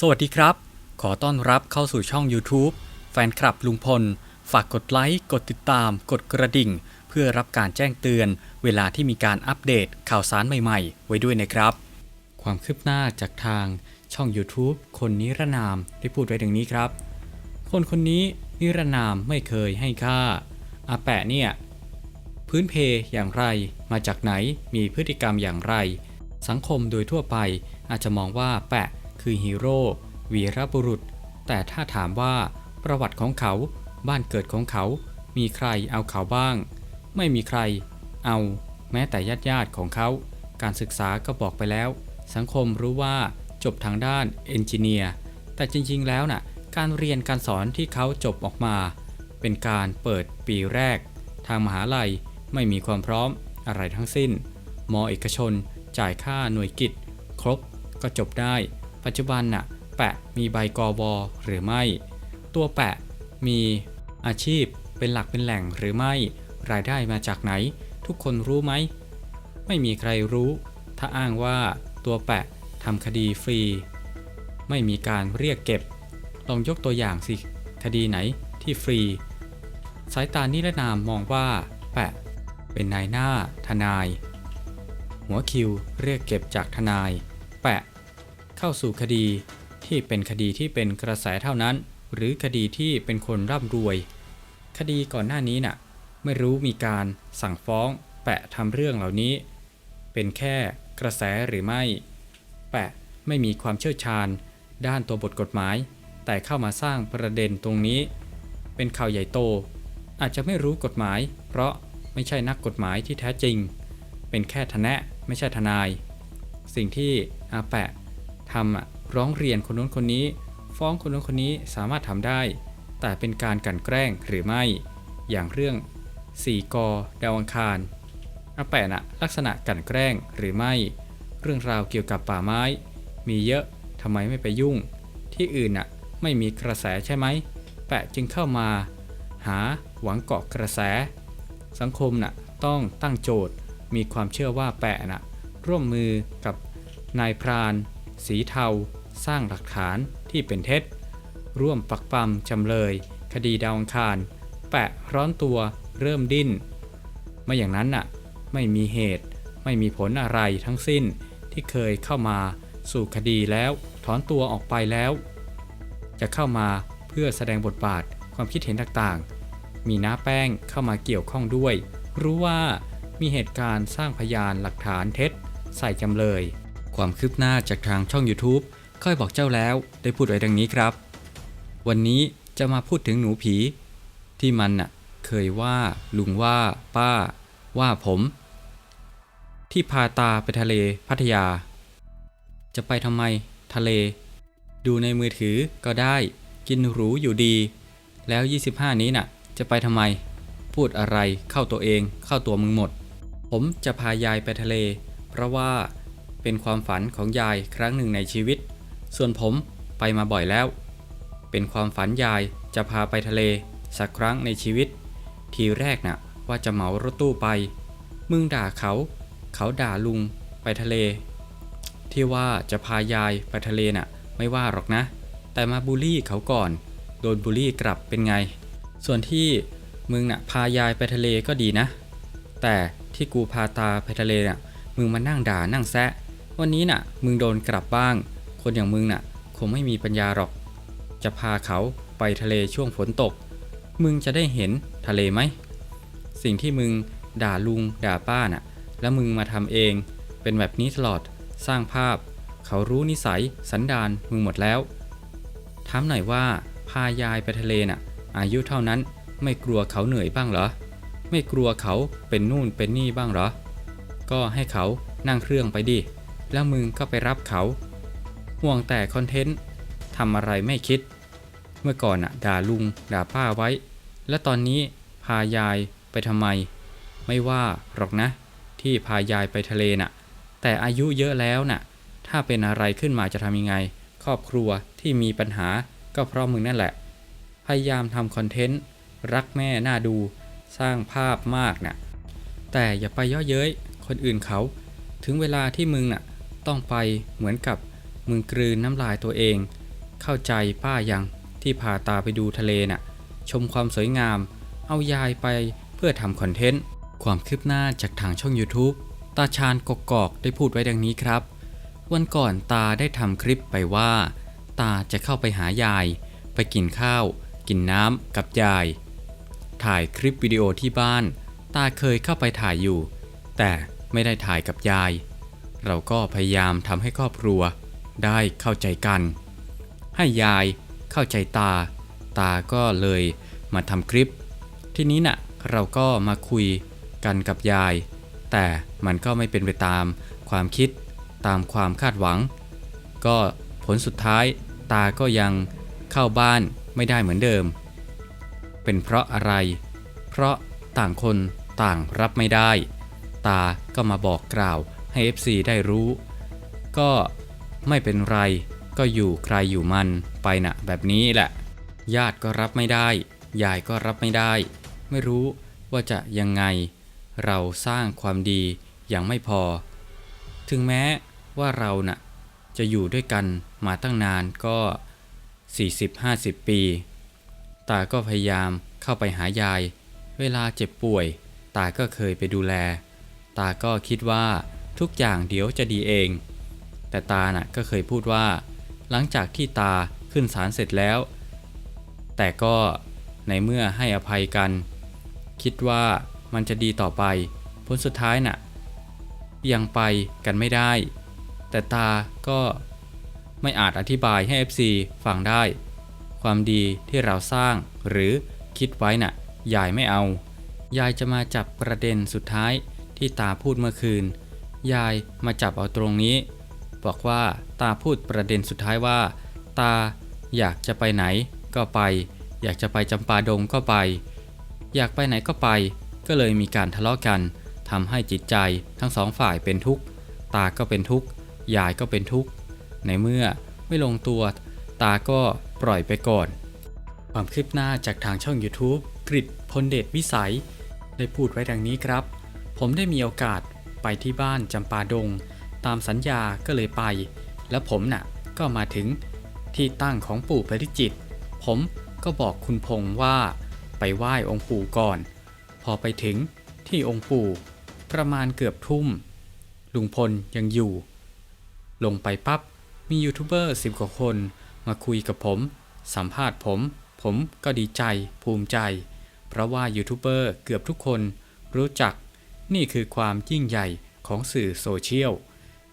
สวัสดีครับ ขอต้อนรับเข้าสู่ช่อง YouTube แฟนคลับลุงพล ฝากกดไลค์ กดติดตาม กดกระดิ่ง เพื่อรับการแจ้งเตือน เวลาที่มีการอัปเดตข่าวสารใหม่ๆ ไว้ด้วยนะครับ ความคืบหน้าจากทางช่อง YouTube คนนิรนามได้พูดไว้ดังนี้ครับ คนคนนี้นิรนามไม่เคยให้ค่า อาแปะเนี่ย พื้นเพอย่างไร มาจากไหน มีพฤติกรรมอย่างไร สังคมโดยทั่วไปอาจจะมองว่าแปะ คือฮีโร่วีรบุรุษ แต่ถ้าถามว่าประวัติของเขา บ้านเกิดของเขา มีใครเอาเขาบ้าง ไม่มีใคร เอา แม้แต่ญาติญาติของเขา การศึกษาก็บอกไปแล้ว สังคมรู้ว่าจบทางด้านเอนจิเนียร์ แต่จริงๆ แล้วน่ะ การเรียนการสอนที่เขาจบออกมา เป็นการเปิดปีแรก ทางมหาลัยไม่มีความพร้อมอะไรทั้งสิ้น มอเอกชนจ่ายค่าหน่วยกิจ ครบก็จบได้ ปัจจุบันน่ะแปะมีใบกวหรือไม่ ตัวแปะมีอาชีพเป็นหลักเป็นแหล่งหรือไม่ รายได้มาจากไหน ทุกคนรู้ไหม ไม่มีใครรู้ ถ้าอ้างว่าตัวแปะทำคดีฟรี ไม่มีการเรียกเก็บ ลองยกตัวอย่างสิ คดีไหนที่ฟรี สายตานิรนามมองว่า แปะ เป็นนายหน้า ทนาย หัวคิวเรียกเก็บจากทนาย แปะ เข้าสู่คดีที่เป็นคดีที่เป็นกระแสเท่านั้น หรือคดีที่เป็นคนร่ำรวย คดีก่อนหน้านี้น่ะไม่รู้มีการสั่งฟ้องแปะทำเรื่องเหล่านี้ เป็นแค่กระแสหรือไม่ แปะไม่มีความเชี่ยวชาญ ด้านตัวบทกฎหมาย แต่เข้ามาสร้างประเด็นตรงนี้ เป็นข่าวใหญ่โต อาจจะไม่รู้กฎหมาย เพราะไม่ใช่นักกฎหมายที่แท้จริง เป็นแค่ทนะไม่ใช่ทนาย สิ่งที่อาแปะ ทำอะร้องเรียนคนนู้นคนนี้ ฟ้องคนนู้นคนนี้สามารถทำได้ แต่เป็นการกันแกล้งหรือไม่ อย่างเรื่องสี่กอดาวอังคารอาแปะน่ะลักษณะกันแกล้งหรือไม่ เรื่องราวเกี่ยวกับป่าไม้ มีเยอะทำไมไม่ไปยุ่ง ที่อื่นน่ะไม่มีกระแสใช่ไหม แปะจึงเข้ามา หาหวังเกาะกระแส สังคมน่ะต้องตั้งโจทย์มีความเชื่อว่าแปะน่ะร่วมมือกับนายพราน สีเทา สร้างหลักฐานที่เป็นเท็จ ร่วมปักปั๊มจำเลย คดีดาวอังคาร แปะร้อนตัวเริ่มดิ้น ไม่อย่างนั้นน่ะ ไม่มีเหตุ ไม่มีผลอะไรทั้งสิ้นที่เคยเข้ามาสู่คดีแล้ว ถอนตัวออกไปแล้ว จะเข้ามาเพื่อแสดงบทบาทความคิดเห็นต่างๆ มีน้าแป้งเข้ามาเกี่ยวข้องด้วย รู้ว่ามีเหตุการณ์สร้างพยานหลักฐานเท็จ ใส่จำเลย ความคืบหน้าจากทางช่อง YouTube ค่อยบอกเจ้าแล้วได้พูดไว้ดังนี้ครับ วันนี้จะมาพูดถึงหนูผี ที่มันน่ะเคยว่าลุงว่าป้า ว่าผม ที่พาตาไปทะเลพัทยา จะไปทำไมทะเล ดูในมือถือก็ได้กินหรูอยู่ดี แล้ว 25 นี้น่ะ จะไปทำไม พูดอะไรเข้าตัวเองเข้าตัวมึงหมด ผมจะพายายไปทะเล เพราะว่า เป็นความฝันของยายครั้งหนึ่งในชีวิต ส่วนผมไปมาบ่อยแล้ว เป็นความฝันยายจะพาไปทะเลสักครั้งในชีวิต ทีแรกน่ะว่าจะเหมารถตู้ไป มึงด่าเขา เขาด่าลุงไปทะเล ที่ว่าจะพายายไปทะเลน่ะไม่ว่าหรอกนะ แต่มาบูลลี่เขาก่อน โดนบูลลี่กลับเป็นไง ส่วนที่มึงน่ะพายายไปทะเลก็ดีนะ แต่ที่กูพาตาไปทะเลน่ะมึงมานั่งด่านั่งแซะ วันนี้น่ะ มึงโดนกลับบ้าง คนอย่างมึงน่ะ คงไม่มีปัญญาหรอก จะพาเขาไปทะเลช่วงฝนตก มึงจะได้เห็นทะเลไหม สิ่งที่มึงด่าลุงด่าป้าน่ะ แล้วมึงมาทำเอง เป็นแบบนี้ตลอด สร้างภาพ เขารู้นิสัยสันดานมึงหมดแล้ว ถามหน่อยว่าพายายไปทะเลน่ะ อายุเท่านั้นไม่กลัวเขาเหนื่อยบ้างเหรอ ไม่กลัวเขาเป็นนู่นเป็นนี่บ้างเหรอ ก็ให้เขานั่งเครื่องไปดิ แล้วมึงก็ไปรับเขา ห่วงแต่คอนเทนต์ทำอะไรไม่คิด เมื่อก่อนน่ะด่าลุงด่าป้าไว้ และตอนนี้พายายไปทำไม ไม่ว่าหรอกนะ ที่พายายไปทะเลน่ะ แต่อายุเยอะแล้วน่ะ ถ้าเป็นอะไรขึ้นมาจะทำยังไง ครอบครัวที่มีปัญหาก็เพราะมึงนั่นแหละ พยายามทำคอนเทนต์รักแม่น่าดูสร้างภาพมากน่ะแต่อย่าไปย่อเย้ยคนอื่นเขา ถึงเวลาที่มึงน่ะ ต้องไปเหมือนกับมึงกลืนน้ำลายตัวเอง เข้าใจป้ายังที่พาตาไปดูทะเลน่ะ ชมความสวยงาม เอายายไปเพื่อทำคอนเทนต์ ความคืบหน้าจากทางช่อง YouTube ตาชาญกกอกได้พูดไว้ดังนี้ครับ วันก่อนตาได้ทำคลิปไปว่า ตาจะเข้าไปหายาย ไปกินข้าว กินน้ำกับยาย ถ่ายคลิปวิดีโอที่บ้าน ตาเคยเข้าไปถ่ายอยู่ แต่ไม่ได้ถ่ายกับยาย เราก็พยายามทำให้ครอบครัวได้เข้าใจกัน ให้ยายเข้าใจตา ตาก็เลยมาทำคลิป ทีนี้น่ะเราก็มาคุยกันกับยาย แต่มันก็ไม่เป็นไปตามความคิดตามความคาดหวัง ก็ผลสุดท้ายตาก็ยังเข้าบ้านไม่ได้เหมือนเดิม เป็นเพราะอะไร เพราะต่างคนต่างรับไม่ได้ ตาก็มาบอกกล่าว ให้ FC ได้รู้ ก็ไม่เป็นไร ก็อยู่ใครอยู่มันไปนะแบบนี้แหละ ญาติก็รับไม่ได้ ยายก็รับไม่ได้ ไม่รู้ว่าจะยังไง เราสร้างความดียังไม่พอ ถึงแม้ว่าเราน่ะจะอยู่ด้วยกันมาตั้งนานก็ 40-50 ปี ตาก็พยายามเข้าไปหายาย เวลาเจ็บป่วย ตาก็เคยไปดูแล ตาก็คิดว่า ทุกอย่างเดี๋ยวจะดีเอง แต่ตาน่ะก็เคยพูดว่า หลังจากที่ตาขึ้นศาลเสร็จแล้ว แต่ก็ในเมื่อให้อภัยกัน คิดว่ามันจะดีต่อไป ผลสุดท้ายน่ะ ยังไปกันไม่ได้ แต่ตาก็ไม่อาจอธิบายให้ FC ฟังได้ ความดีที่เราสร้างหรือคิดไว้น่ะ ยายไม่เอา ยายจะมาจับประเด็นสุดท้ายที่ตาพูดเมื่อคืน ยายมาจับเอาตรงนี้ บอกว่าตาพูดประเด็นสุดท้ายว่า ตาอยากจะไปไหนก็ไป อยากจะไปจำปาดงก็ไป อยากไปไหนก็ไป ก็เลยมีการทะเลาะกันทำให้จิตใจทั้งสองฝ่ายเป็นทุกข์ ตาก็เป็นทุกข์ ยายก็เป็นทุกข์ ในเมื่อไม่ลงตัว ตาก็ปล่อยไปก่อน ความคืบหน้าจากทางช่อง YouTube กริดพลเดชวิสัย ได้พูดไว้ดังนี้ครับ ผมได้มีโอกาส ไปที่บ้านจำปาดง ตามสัญญาก็เลยไป แล้วผมน่ะก็มาถึงที่ตั้งของปู่ปริจิต ผมก็บอกคุณพงษ์ว่า ไปไหว้องค์ปู่ก่อน พอไปถึงที่องค์ปู่ ประมาณเกือบทุ่ม ลุงพลยังอยู่ ลงไปปั๊บมียูทูบเบอร์สิบกว่าคนมาคุยกับผม สัมภาษณ์ผม ผมก็ดีใจภูมิใจ เพราะว่ายูทูบเบอร์เกือบทุกคนรู้จัก นี่คือความยิ่งใหญ่ของสื่อโซเชียล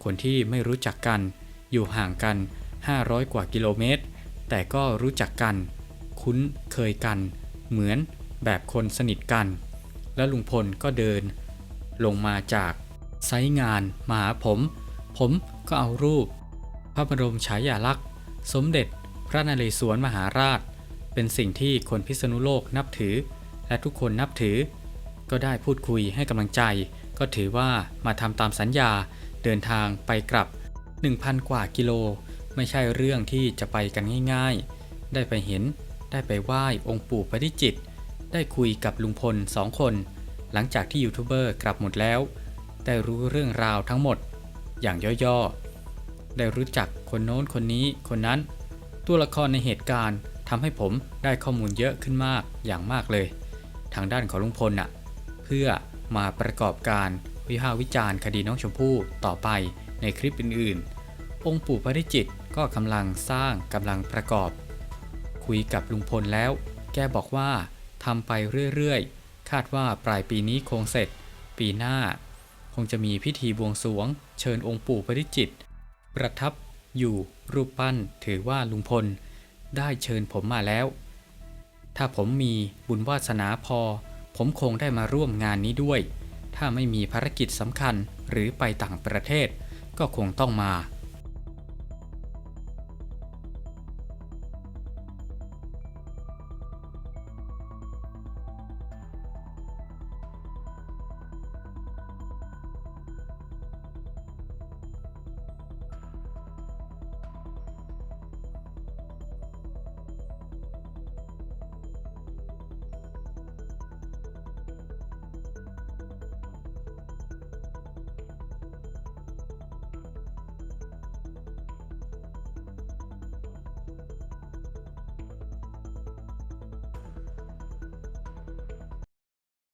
คนที่ไม่รู้จักกัน อยู่ห่างกัน 500 กว่ากิโลเมตร แต่ก็รู้จักกัน คุ้นเคยกัน เหมือนแบบคนสนิทกัน แล้วลุงพลก็เดิน ลงมาจากไซงานมาหาผม ผมก็เอารูป พระบรมฉายาลักษณ์ สมเด็จพระนเรศวรมหาราช เป็นสิ่งที่คนพิษณุโลกนับถือ และทุกคนนับถือ ก็ได้พูดคุยให้กำลังใจ ก็ถือว่ามาทำตามสัญญาเดินทางไปกลับ 1,000 กว่ากิโล ไม่ใช่เรื่องที่จะไปกันง่ายๆ ได้ไปเห็น ได้ไปไหว้องค์ปู่ปริจิต ได้คุยกับลุงพลสองคน หลังจากที่ยูทูบเบอร์กลับหมดแล้ว ได้รู้เรื่องราวทั้งหมด อย่างย่อๆ ได้รู้จักคนโน้นคนนี้คนนั้น ตัวละครในเหตุการณ์ทำให้ผมได้ข้อมูลเยอะขึ้นมากอย่างมากเลย ทางด้านของลุงพลน่ะ พื่อมาประกอบการวิพากษ์วิจารณ์คดีน้องชมพู่ต่อไปในคลิปอื่นๆ องค์ปู่ปริจิตก็กำลังสร้างกำลังประกอบ คุยกับลุงพลแล้ว แกบอกว่าทำไปเรื่อยๆ คาดว่าปลายปีนี้คงเสร็จ ปีหน้า คงจะมีพิธีบวงสรวง เชิญองค์ปู่ปริจิต ประทับอยู่รูปปั้นถือว่าลุงพล ได้เชิญผมมาแล้ว ถ้าผมมีบุญวาสนาพอ ผมคงได้มาร่วมงานนี้ด้วย ถ้าไม่มีภารกิจสำคัญหรือไปต่างประเทศ ก็คงต้องมา